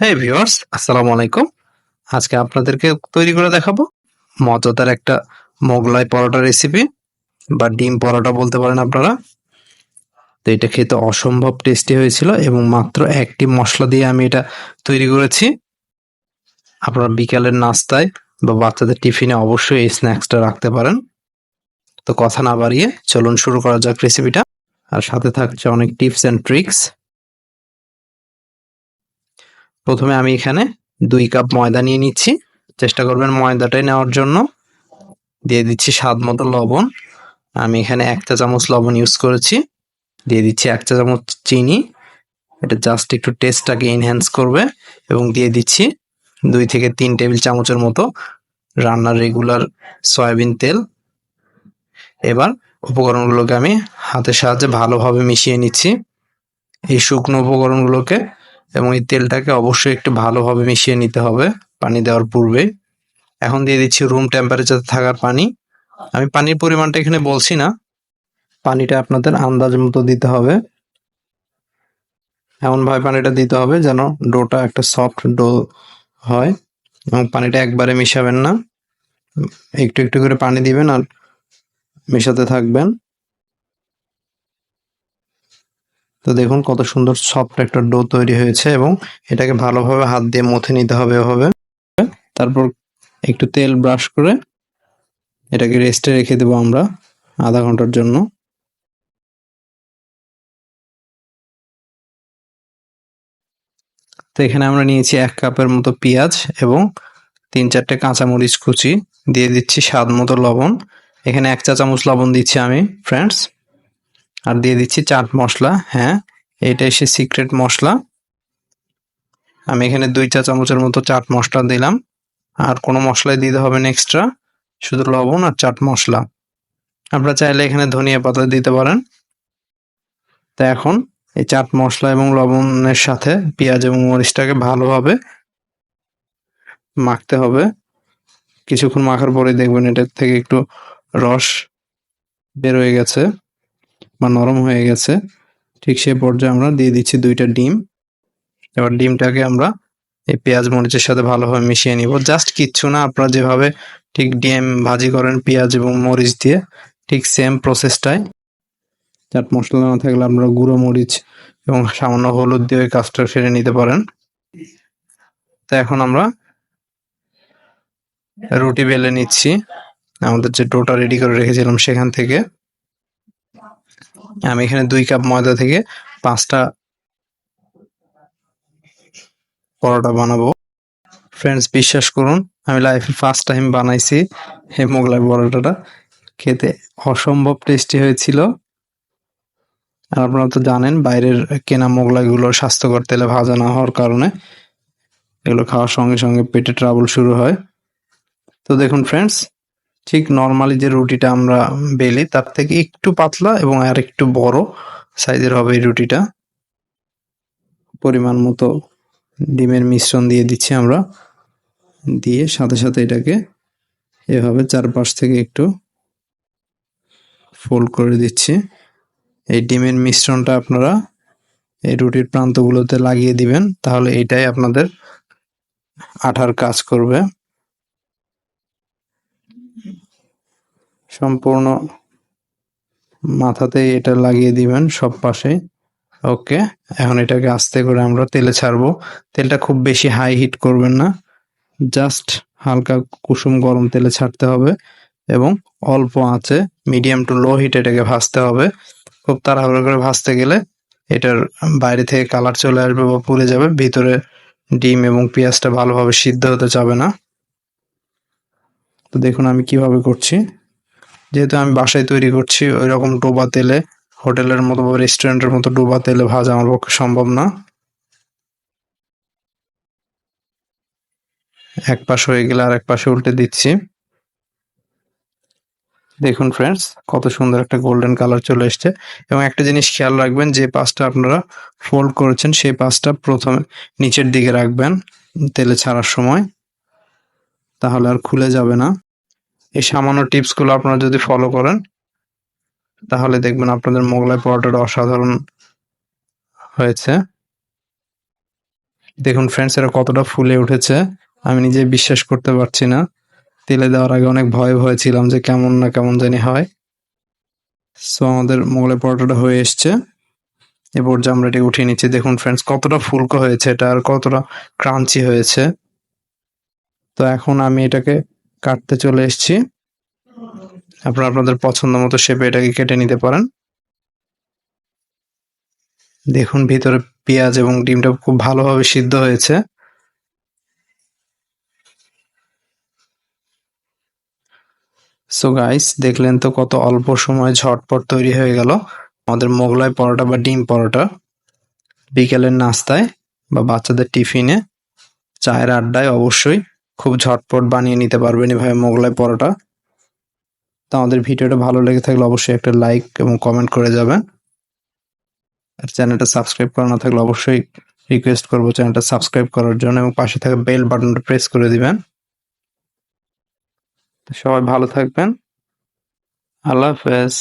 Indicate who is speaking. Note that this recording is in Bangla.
Speaker 1: হ্যাঁ ভিউয়ার্স আসসালামু আলাইকুম। আজকে আপনাদেরকে তৈরি করে দেখাবো মজাদার একটা মোগলাই পরোটা রেসিপি বা ডিম পরোটা বলতে পারেন আপনারা। তো এটা খেতে অসম্ভব টেস্টি হয়েছিল এবং মাত্র একটি মশলা দিয়ে আমি এটা তৈরি করেছি। আপনারা বিকালের নাস্তায় বা বাচ্চাদের টিফিনে অবশ্যই এই স্ন্যাক্সটা রাখতে পারেন। তো কথা না বাড়িয়ে চলুন শুরু করা যাক রেসিপিটা আর সাথে থাকছে অনেক টিপস অ্যান্ড ট্রিক্স প্রথমে আমি এখানে দুই কাপ ময়দা নিয়ে নিচ্ছি। চেষ্টা করবেন ময়দাটাই নেওয়ার জন্য। দিয়ে দিচ্ছি স্বাদ মতো লবণ। আমি এখানে এক চা চামচ লবণ ইউজ করেছি। দিয়ে দিচ্ছি এক চা চামচ চিনি। এটা জাস্ট একটু টেস্টটাকে এনহ্যান্স করবে এবং দিয়ে দিচ্ছি দুই থেকে তিন টেবিল চামচের মতো রান্নার রেগুলার সয়াবিন তেল। এবার উপকরণগুলোকে আমি হাতের সাহায্যে ভালোভাবে মিশিয়ে নিচ্ছি। এই শুকনো উপকরণগুলোকে এবং এই তেলটাকে অবশ্যই একটু ভালোভাবে মিশিয়ে নিতে হবে পানি দেওয়ার পূর্বে এখন দিয়ে দিচ্ছি রুম টেম্পারেচার থাকার পানি। আমি পানির পরিমাণটা এখানে বলছি না। পানিটা আপনাদের আন্দাজ মতো দিতে হবে। এমন ভাবে পানিটা দিতে হবে যেন ডোটা একটা সফট ডো হয় এবং পানিটা একবারে মিশাবেন না। একটু একটু করে পানি দিবেন আর মেশাতে থাকবেন। তো দেখুন কত সুন্দর সফট একটা ডো তৈরি হয়েছে এবং এটাকে ভালোভাবে হাত দিয়ে মথে নিতে হবে এভাবে। তারপর একটু তেল ব্রাশ করে এটাকে রেস্টে রেখে দেবো আমরা আধা ঘণ্টার জন্য। তো এখানে আমরা নিয়েছি এক কাপের মতো পেঁয়াজ এবং তিন চারটে কাঁচামরিচ কুচি। দিয়ে দিচ্ছি স্বাদ মতো লবণ। এখানে এক চা চামচ লবণ দিচ্ছি আমি ফ্রেন্ডস আর দিয়ে দিচ্ছি চাট মশলা হ্যাঁ? এইটাই সে সিক্রেট মশলা। আমি এখানে দুই চা চামচের মতো চাট মশলা দিলাম। আর কোনো মশলাই দিতে হবে না এক্সট্রা শুধু লবণ আর চাট মশলা। আপনারা চাইলে এখানে ধনিয়া পাতা দিতে পারেন। তা এখন এই চাট মশলা এবং লবণের সাথে পেঁয়াজ এবং মরিচটাকে ভালোভাবে মাখতে হবে। কিছুক্ষণ মাখার পরে দেখবেন এটার থেকে একটু রস বের হয়ে গেছে। বা নরম হয়ে গেছে, ঠিক সেই পর্যায়ে আমরা দিয়ে দিচ্ছি দুইটা ডিম। এবার ডিমটাকে আমরা এই পেঁয়াজ মরিচের সাথে ভালোভাবে মিশিয়ে নিব। জাস্ট কিচ্ছু না, আপনারা যেভাবে ঠিক ডিম ভাজি করেন পেঁয়াজ এবং মরিচ দিয়ে, ঠিক সেম প্রসেসটাই। চাট মশলা না থাকলে আপনারা গুঁড়ো মরিচ এবং সামান্য হলুদ দিয়ে কাজটা সেরে নিতে পারেন। তো এখন আমরা রুটি বেলে নিচ্ছি। আমাদের যে ডোটা রেডি করে রেখেছিলাম সেখান থেকে। আমি এখানে দুই কাপ ময়দা থেকে পাঁচটা পরোটা বানাবো। ফ্রেন্ডস বিশ্বাস করুন, আমি লাইফে ফার্স্ট টাইম বানাইছি এই মোগলাই পরোটাটা। খেতে অসম্ভব টেস্টি হয়েছিল। আর আপনারা তো জানেন, বাইরের কেনা মোগলাইগুলো স্বাস্থ্যকর তেলে ভাজা না হওয়ার কারণে এগুলো খাওয়ার সঙ্গে সঙ্গে পেটে ট্রাবল শুরু হয়। তো দেখুন ফ্রেন্ডস ঠিক নর্মালি যে রুটিটা আমরা বেলি, তার থেকে একটু পাতলা এবং আর একটু বড় সাইজের হবে এই রুটিটা। পরিমাণ মতো ডিমের মিশ্রণ দিয়ে দিচ্ছি আমরা। দিয়ে সাথে সাথে এটাকে এভাবে চারপাশ থেকে একটু ফোল্ড করে দিচ্ছি। এই ডিমের মিশ্রণটা আপনারা এই রুটির প্রান্তগুলোতে লাগিয়ে দিবেন, তাহলে এটাই আপনাদের আঠার কাজ করবে। সম্পূর্ণ মাথাতে এটা লাগিয়ে দিবেন সব পাশে। ওকে, এখন এটাকে আস্তে করে আমরা তেলে ছাড়বো। তেলটা খুব বেশি হাই হিট করবেন না। জাস্ট হালকা কুসুম গরম তেলে ছাড়তে হবে এবং অল্প আঁচে মিডিয়াম টু লো হিট এটাকে ভাজতে হবে। খুব তাড়াহুড়ো করে ভাজতে গেলে এটার বাইরে থেকে কালার চলে আসবে বা পুড়ে যাবে। ভিতরে ডিম এবং পেঁয়াজটা ভালোভাবে সিদ্ধ হতে যাবে না। তো দেখুন আমি কীভাবে করছি। যেহেতু আমি বাসায় তৈরি করছি ওই রকম ডোবা তেলে, হোটেলের মতো বা রেস্টুরেন্টের মতো ডোবা তেলে ভাজা আমার পক্ষে সম্ভব না। এক পাশ হয়ে গেলে আর এক পাশে উল্টে দিচ্ছি। দেখুন ফ্রেন্ডস কত সুন্দর একটা গোল্ডেন কালার চলে এসছে। এবং একটা জিনিস খেয়াল রাখবেন, যে পাশটা আপনারা ফোল্ড করেছেন, সেই পাশটা প্রথমে নিচের দিকে রাখবেন তেলে ছাড়ার সময়। তাহলে আর খুলে যাবে না। এই সামান্য টিপসগুলো আপনারা যদি ফলো করেন, তাহলে দেখবেন আপনাদের মোগলাই পরোটাটা অসাধারণ হয়েছে। দেখুন ফ্রেন্ডস এরা কতটা ফুলে উঠেছে। আমি নিজে বিশ্বাস করতে পারছি না। তেলে দেওয়ার আগে অনেক ভয় ভয় ছিলাম যে কেমন না কেমন জানি হয়। সো আমাদের মোগলাই পরোটাটা হয়ে এসছে। এ পর্যায়ে আমরা এটি উঠিয়ে নিচ্ছি, দেখুন ফ্রেন্ডস কতটা ফুলকো হয়েছে। এটা আর কতটা ক্রাঞ্চি হয়েছে। তো এখন আমি এটাকে কাটতে চলে এসেছি। আপনারা আপনাদের পছন্দ মতো শেপে এটাকে কেটে নিতে পারেন। দেখুন, ভিতরে পেঁয়াজ এবং ডিমটা খুব ভালোভাবে সিদ্ধ হয়েছে। সো গাইস দেখলেন তো কত অল্প সময় ঝটপট তৈরি হয়ে গেল। আমাদের মোগলাই পরোটা বা ডিম পরোটা। বিকেলের নাস্তায় বা বাচ্চাদের টিফিনে, চায়ের আড্ডায় অবশ্যই খুব ঝটপট বানিয়ে নিতে পারবেন এভাবে মোগলাই পরোটা। তো আমাদের ভিডিওটা ভালো লেগে থাকলে অবশ্যই একটা লাইক এবং কমেন্ট করে যাবেন। আর চ্যানেলটা সাবস্ক্রাইব করা না থাকলে অবশ্যই রিকোয়েস্ট করব চ্যানেলটা সাবস্ক্রাইব করার জন্য এবং পাশে থাকা বেল বাটনটা প্রেস করে দিবেন। সবাই ভালো থাকবেন। আল্লাহ হাফেজ।